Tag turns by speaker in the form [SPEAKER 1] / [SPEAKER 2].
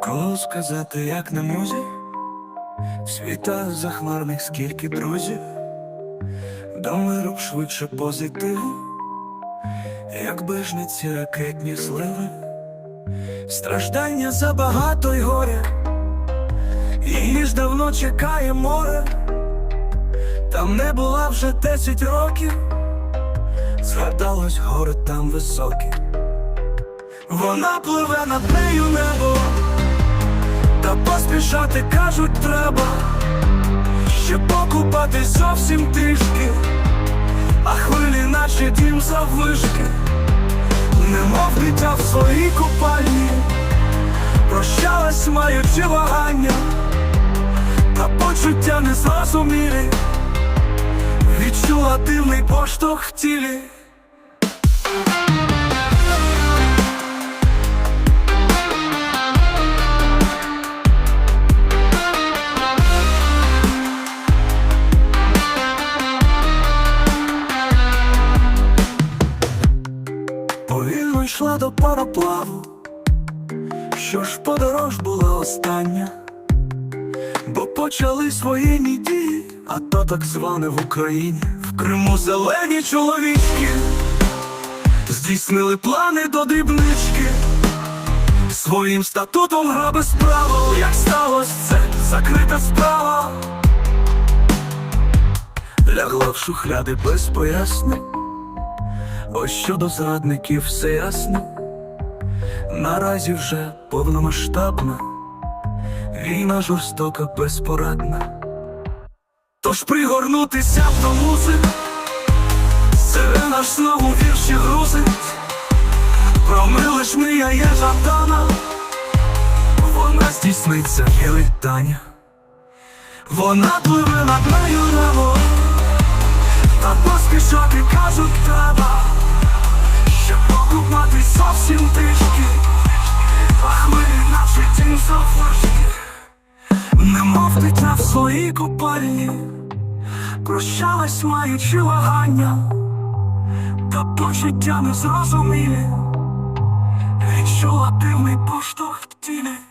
[SPEAKER 1] Кого сказати, як на музі, в світах захмарних скільки друзів, до миру швидше позитив, якби ж не ці ракетні зливи, страждання забагато й горя, її ж давно чекає море, там не була вже десять років, згадалось гори там високі. Вона пливе над нею небо, та поспішати кажуть треба, ще покупати зовсім трішки, а хвилі наче дім заввишки, немов дитя в своїй купальні, прощалась, маючи вагання, та почуття незрозумілі, відчула дивний поштовх тілі. Йшла до пароплаву, що ж подорож була остання, бо почали свої дії, а то так зване в Україні, в Криму зелені чоловічки, здійснили плани до дрібнички, своїм статутом гра без правил, як сталося це? Закрита справа, лягла в шухляди без пояснень. Ось щодо зрадників все ясно, наразі вже повномасштабна, війна жорстока, безпорадна. Тож пригорнутися до музик, сирена ж знову вірші грузить, про милиш мрія є жадана, вона здійсниться є вітання, вона пливе над нею небо. Та поспішати дитя купальні, прощалась, маючи вагання, та почуття незрозумілі, відчула дивний поштовх тілі.